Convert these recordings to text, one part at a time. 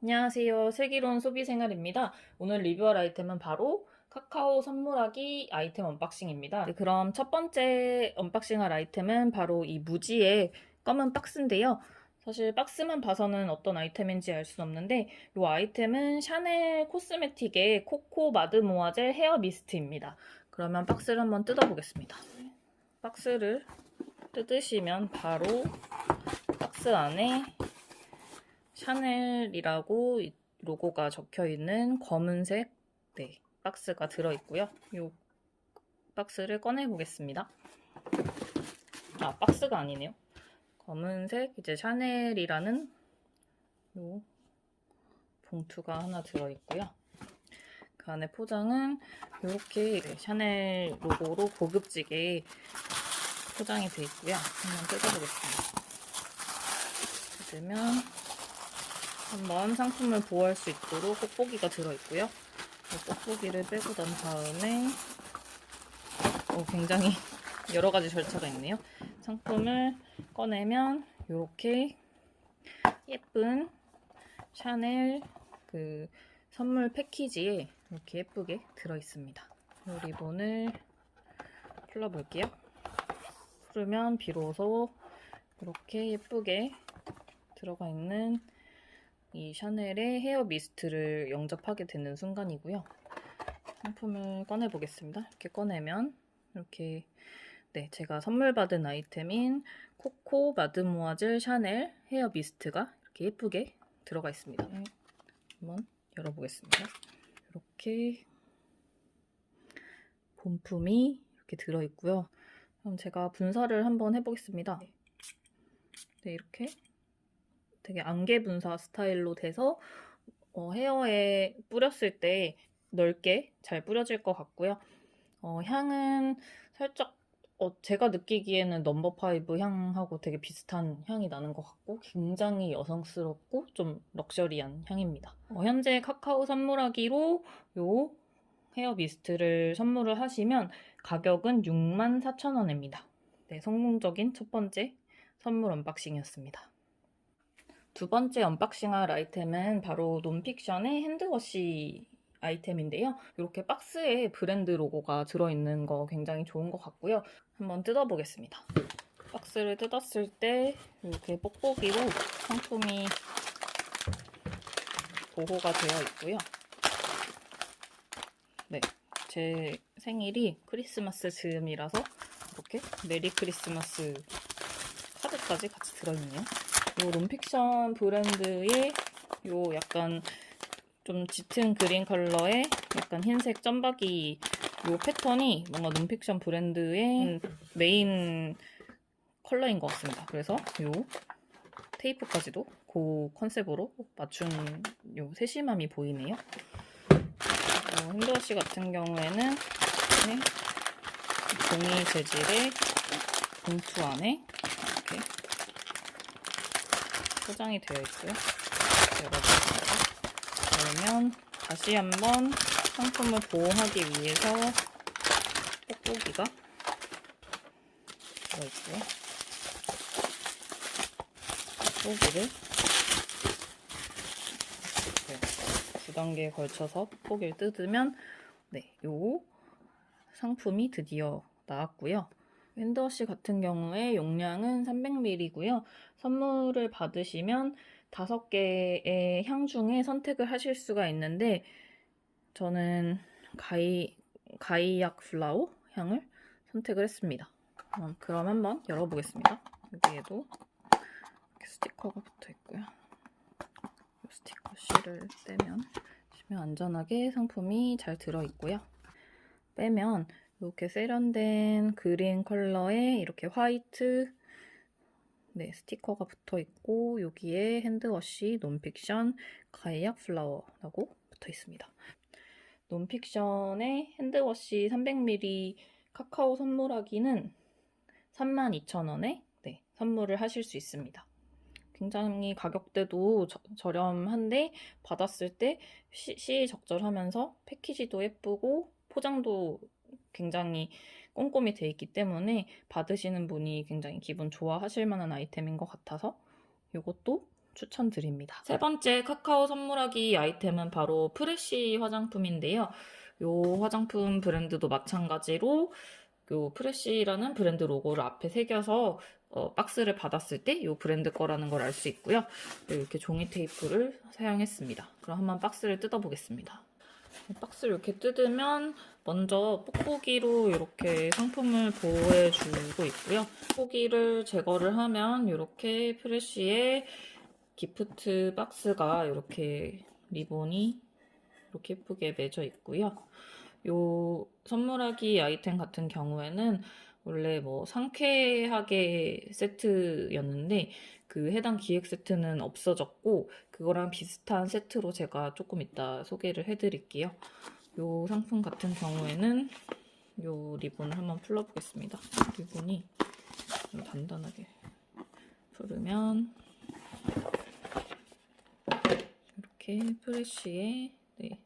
안녕하세요. 슬기로운 소비생활입니다. 오늘 리뷰할 아이템은 바로 카카오 선물하기 아이템 언박싱입니다. 네, 그럼 첫 번째 언박싱할 아이템은 바로 이 무지의 검은 박스인데요. 사실 박스만 봐서는 어떤 아이템인지 알 수는 없는데 이 아이템은 샤넬 코스메틱의 코코 마드모아 젤 헤어 미스트입니다. 그러면 박스를 한번 뜯어보겠습니다. 박스를 뜯으시면 바로 박스 안에 샤넬이라고 이 로고가 적혀 있는 검은색 네, 박스가 들어 있고요. 이 박스를 꺼내 보겠습니다. 아, 박스가 아니네요. 검은색 이제 샤넬이라는 요 봉투가 하나 들어 있고요. 그 안에 포장은 이렇게 샤넬 로고로 고급지게 포장이 되어 있고요. 한번 뜯어보겠습니다. 뜯으면 한번 상품을 보호할 수 있도록 뽁뽁이가 들어있고요. 이 뽁뽁이를 빼고 난 다음에 어, 굉장히 여러 가지 절차가 있네요. 상품을 꺼내면 이렇게 예쁜 샤넬 그 선물 패키지에 이렇게 예쁘게 들어있습니다. 이 리본을 풀어볼게요. 풀으면 비로소 이렇게 예쁘게 들어가 있는 이 샤넬의 헤어 미스트를 영접하게 되는 순간이고요. 상품을 꺼내 보겠습니다. 이렇게 꺼내면 이렇게 네, 제가 선물 받은 아이템인 코코 마드모아젤 샤넬 헤어 미스트가 이렇게 예쁘게 들어가 있습니다. 네, 한번 열어보겠습니다. 이렇게 본품이 이렇게 들어 있고요. 그럼 제가 분사를 한번 해보겠습니다. 네, 이렇게 되게 안개 분사 스타일로 돼서 어, 헤어에 뿌렸을 때 넓게 잘 뿌려질 것 같고요. 어, 향은 살짝 어, 제가 느끼기에는 넘버 파이브 향하고 되게 비슷한 향이 나는 것 같고 굉장히 여성스럽고 좀 럭셔리한 향입니다. 어, 현재 카카오 선물하기로 요 헤어 미스트를 선물을 하시면 가격은 64,000원입니다. 네, 성공적인 첫 번째 선물 언박싱이었습니다. 두 번째 언박싱할 아이템은 바로 논픽션의 핸드워시 아이템인데요. 이렇게 박스에 브랜드 로고가 들어있는 거 굉장히 좋은 것 같고요. 한번 뜯어보겠습니다. 박스를 뜯었을 때 이렇게 뽁뽁이로 상품이 보호가 되어 있고요. 네, 제 생일이 크리스마스 즈음이라서 이렇게 메리 크리스마스 카드까지 같이 들어있네요. 요 롬픽션 브랜드의 요 약간 좀 짙은 그린 컬러의 약간 흰색 점박이 요 패턴이 뭔가 롬픽션 브랜드의 메인 컬러인 것 같습니다. 그래서 요 테이프까지도 그 컨셉으로 맞춘 요 세심함이 보이네요. 어, 핸드워시 같은 경우에는 네, 종이 재질의 봉투 안에 포장이 되어 있고요. 열어보겠습니다. 그러면 다시 한번 상품을 보호하기 위해서 뽁뽁이가 들어있고요. 뽁뽁이를 네, 두 단계에 걸쳐서 뽁뽁이를 뜯으면 네, 요 상품이 드디어 나왔고요. 윈더시 같은 경우에 용량은 300ml고요. 선물을 받으시면 5개의 향 중에 선택을 하실 수가 있는데 저는 가이, 가이약 플라워 향을 선택을 했습니다. 그럼, 그럼 한번 열어보겠습니다. 여기에도 스티커가 붙어 있고요. 이 스티커 실을 떼면 보시면 안전하게 상품이 잘 들어 있고요. 빼면 이렇게 세련된 그린 컬러에 이렇게 화이트 네, 스티커가 붙어 있고 여기에 핸드워시 논픽션 가이약 플라워라고 붙어 있습니다. 논픽션의 핸드워시 300ml 카카오 선물하기는 32,000원에 네, 선물을 하실 수 있습니다. 굉장히 가격대도 저, 저렴한데 받았을 때 시, 시적절하면서 패키지도 예쁘고 포장도 굉장히 꼼꼼히 돼 있기 때문에 받으시는 분이 굉장히 기분 좋아하실 만한 아이템인 것 같아서 이것도 추천드립니다. 세 번째 카카오 선물하기 아이템은 바로 프레쉬 화장품인데요. 요 화장품 브랜드도 마찬가지로 요 프레쉬라는 브랜드 로고를 앞에 새겨서 어, 박스를 받았을 때 이 브랜드 거라는 걸 알 수 있고요. 이렇게 종이 테이프를 사용했습니다. 그럼 한번 박스를 뜯어보겠습니다. 박스를 이렇게 뜯으면 먼저 뽁뽁이로 이렇게 상품을 보호해주고 있고요. 뽁뽁이를 제거를 하면 이렇게 프레쉬의 기프트 박스가 이렇게 리본이 이렇게 예쁘게 맺어 있고요. 요 선물하기 아이템 같은 경우에는 원래 뭐 상쾌하게 세트였는데 그 해당 기획 세트는 없어졌고 그거랑 비슷한 세트로 제가 조금 이따 소개를 해드릴게요. 요 상품 같은 경우에는 요 리본을 한번 풀어보겠습니다. 리본이 좀 단단하게 풀으면 이렇게 프레쉬에 네,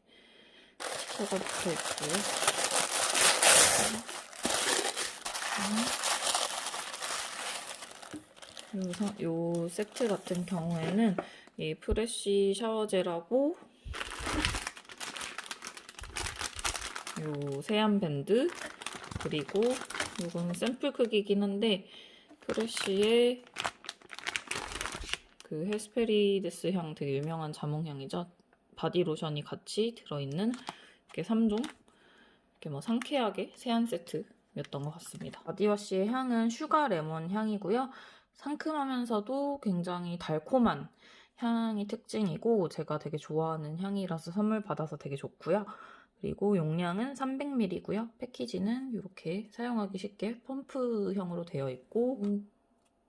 스티커가 붙어 있고요. 요, 사- 요 세트 같은 경우에는 이 프레쉬 샤워젤하고 요 세안 밴드 그리고 요건 샘플 크기긴 한데 프레쉬의 그 헤스페리데스 향 되게 유명한 자몽향이죠. 바디 로션이 같이 들어있는 이렇게 3종? 이렇게 뭐 상쾌하게 세안 세트 였던 것 같습니다. 바디워시의 향은 슈가 레몬 향이고요. 상큼하면서도 굉장히 달콤한 향이 특징이고 제가 되게 좋아하는 향이라서 선물 받아서 되게 좋고요. 그리고 용량은 300ml고요. 패키지는 이렇게 사용하기 쉽게 펌프형으로 되어 있고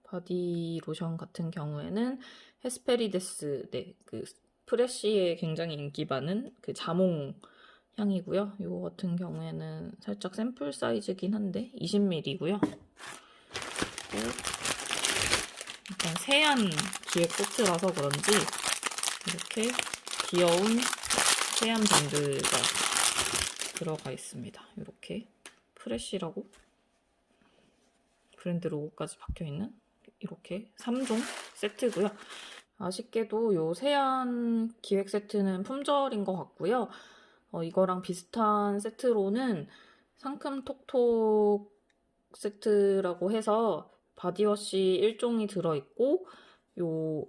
바디 로션 같은 경우에는 헤스페리데스 네, 그 프레쉬에 굉장히 인기 많은 그 자몽 향이고요. 이거 같은 경우에는 살짝 샘플 사이즈긴 한데 20ml고요. 일단 세안 기획 세트라서 그런지 이렇게 귀여운 세안 밴드가 들어가 있습니다. 이렇게 프레쉬라고 브랜드 로고까지 박혀 있는 이렇게 3종 세트고요. 아쉽게도 요 세안 기획 세트는 품절인 것 같고요. 어, 이거랑 비슷한 세트로는 상큼 톡톡 세트라고 해서 바디워시 1종이 들어있고 요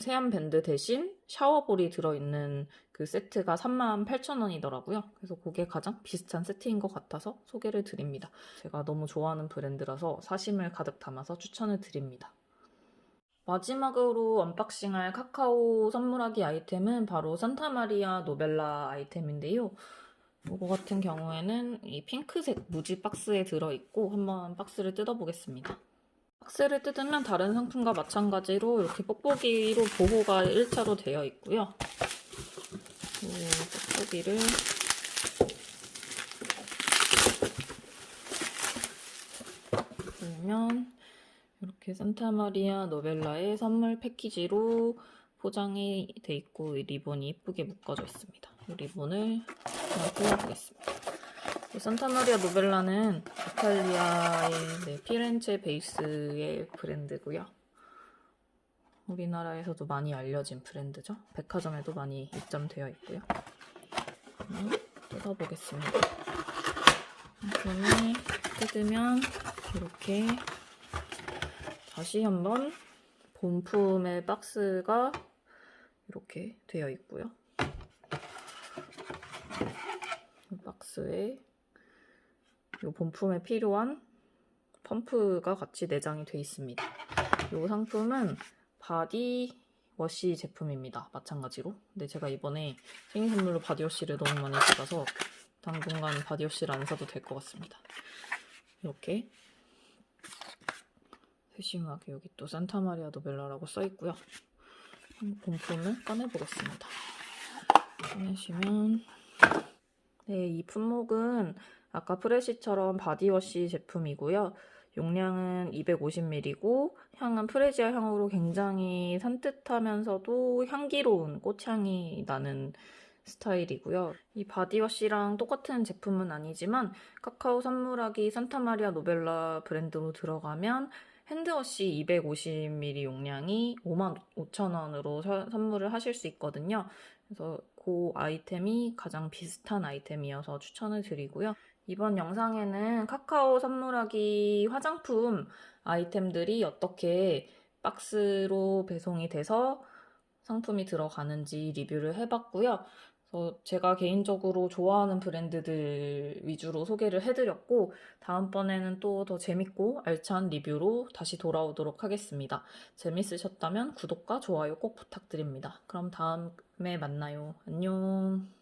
세안 밴드 대신 샤워볼이 들어있는 그 세트가 38,000원이더라고요. 그래서 그게 가장 비슷한 세트인 것 같아서 소개를 드립니다. 제가 너무 좋아하는 브랜드라서 사심을 가득 담아서 추천을 드립니다. 마지막으로 언박싱할 카카오 선물하기 아이템은 바로 산타마리아 노벨라 아이템인데요. 이거 같은 경우에는 이 핑크색 무지 박스에 들어있고 한번 박스를 뜯어보겠습니다. 박스를 뜯으면 다른 상품과 마찬가지로 이렇게 뽁뽁이로 보호가 1차로 되어 있고요. 이 뽁뽁이를 열면 이렇게 산타마리아 노벨라의 선물 패키지로 포장이 돼 있고 이 리본이 예쁘게 묶어져 있습니다. 이 리본을 한번 뜯어보겠습니다. 이 산타마리아 노벨라는 이탈리아의 네, 피렌체 베이스의 브랜드고요. 우리나라에서도 많이 알려진 브랜드죠. 백화점에도 많이 입점되어 있고요. 뜯어보겠습니다. 상품을 뜯으면 이렇게 다시 한번 본품의 박스가 이렇게 되어 있고요. 이 박스에 이 본품에 필요한 펌프가 같이 내장이 되어 있습니다. 이 상품은 바디 워시 제품입니다. 마찬가지로. 근데 제가 이번에 생일 선물로 바디 워시를 너무 많이 받아서 당분간 바디 워시를 안 사도 될 것 같습니다. 이렇게 세심하게 여기 또 산타마리아 노벨라라고 써있고요. 본품을 꺼내보겠습니다. 꺼내시면 네, 이 품목은 아까 프레시처럼 바디워시 제품이고요. 용량은 250ml고 향은 프레지아 향으로 굉장히 산뜻하면서도 향기로운 꽃향이 나는 스타일이고요. 이 바디워시랑 똑같은 제품은 아니지만 카카오 선물하기 산타마리아 노벨라 브랜드로 들어가면 핸드워시 250ml 용량이 55,000원으로 선물을 하실 수 있거든요. 그래서 그 아이템이 가장 비슷한 아이템이어서 추천을 드리고요. 이번 영상에는 카카오 선물하기 화장품 아이템들이 어떻게 박스로 배송이 돼서 상품이 들어가는지 리뷰를 해봤고요. 그래서 제가 개인적으로 좋아하는 브랜드들 위주로 소개를 해드렸고, 다음번에는 또 더 재밌고 알찬 리뷰로 다시 돌아오도록 하겠습니다. 재밌으셨다면 구독과 좋아요 꼭 부탁드립니다. 그럼 다음에 만나요. 안녕.